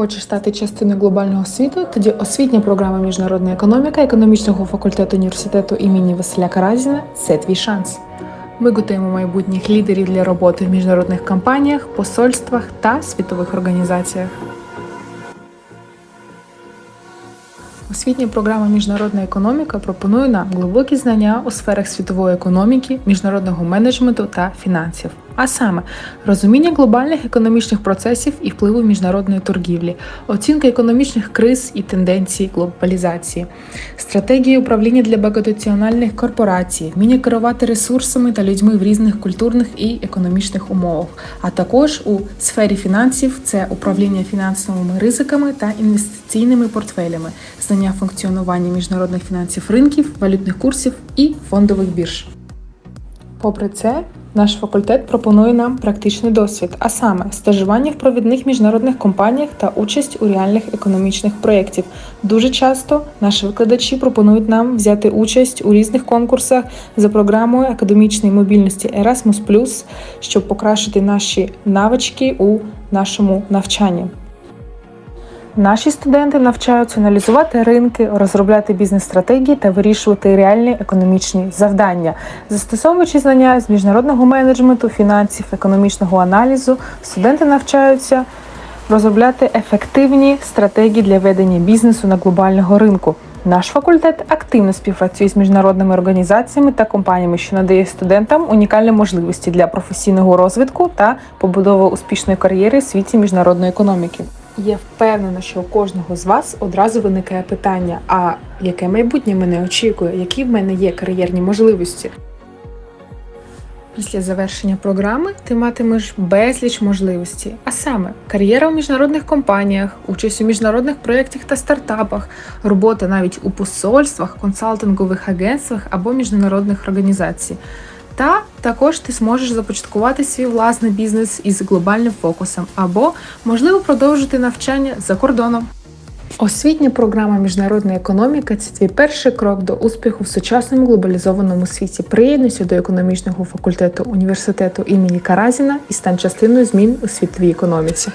Хочеш стати частиною глобального світу? Тоді освітня програма міжнародна економіка економічного факультету університету імені Василя Каразіна це твій шанс. Ми готуємо майбутніх лідерів для роботи в міжнародних компаніях, посольствах та світових організаціях. Освітня програма Міжнародна економіка пропонує нам глибокі знання у сферах світової економіки, міжнародного менеджменту та фінансів, а саме розуміння глобальних економічних процесів і впливу міжнародної торгівлі, оцінка економічних криз і тенденцій глобалізації, стратегії управління для багатонаціональних корпорацій, вміння керувати ресурсами та людьми в різних культурних і економічних умовах, а також у сфері фінансів це управління фінансовими ризиками та інвестиційними портфелями, знання функціонування міжнародних фінансів ринків, валютних курсів і фондових бірж. Попри це, наш факультет пропонує нам практичний досвід, а саме стажування в провідних міжнародних компаніях та участь у реальних економічних проєктів. Дуже часто наші викладачі пропонують нам взяти участь у різних конкурсах за програмою академічної мобільності Erasmus+, щоб покращити наші навички у нашому навчанні. Наші студенти навчаються аналізувати ринки, розробляти бізнес-стратегії та вирішувати реальні економічні завдання, застосовуючи знання з міжнародного менеджменту, фінансів, економічного аналізу, студенти навчаються розробляти ефективні стратегії для ведення бізнесу на глобального ринку. Наш факультет активно співпрацює з міжнародними організаціями та компаніями, що надає студентам унікальні можливості для професійного розвитку та побудови успішної кар'єри в світі міжнародної економіки. Я впевнена, що у кожного з вас одразу виникає питання: а яке майбутнє мене очікує, які в мене є кар'єрні можливості? Після завершення програми ти матимеш безліч можливостей, а саме кар'єра у міжнародних компаніях, участь у міжнародних проєктах та стартапах, робота навіть у посольствах, консалтингових агентствах або міжнародних організацій. Та також ти зможеш започаткувати свій власний бізнес із глобальним фокусом, або можливо продовжити навчання за кордоном. Освітня програма міжнародна економіка це твій перший крок до успіху в сучасному глобалізованому світі. Приєднуйся до економічного факультету університету імені Каразіна і стань частиною змін у світовій економіці.